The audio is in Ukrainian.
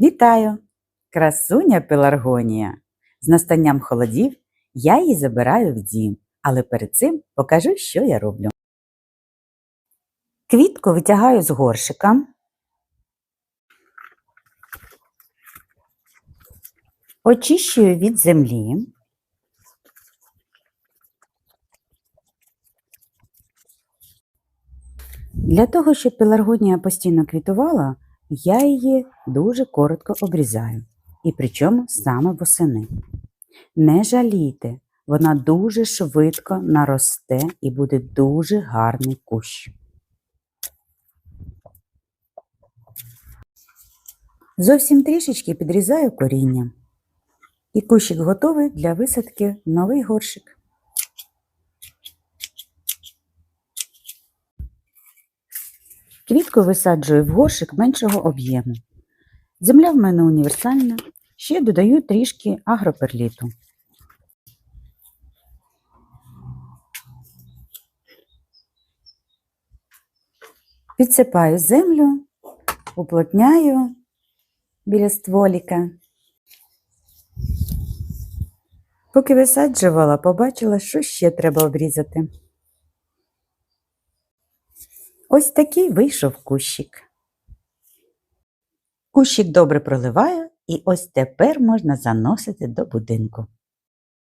Вітаю! Красуня пеларгонія. З настанням холодів я її забираю в дім, але перед цим покажу, що я роблю. Квітку витягаю з горшика. Очищую від землі. Для того, щоб пеларгонія постійно квітувала, я її дуже коротко обрізаю, і причому саме восени. Не жалійте, вона дуже швидко наросте і буде дуже гарний кущ. Зовсім трішечки підрізаю коріння. І кущик готовий для висадки в новий горшик. Квітку висаджую в горшик меншого об'єму. Земля в мене універсальна, ще додаю трішки агроперліту. Підсипаю землю, уплотняю біля стволіка. Поки висаджувала, побачила, що ще треба обрізати. Ось такий вийшов кущик. Кущик добре проливаю, і ось тепер можна заносити до будинку.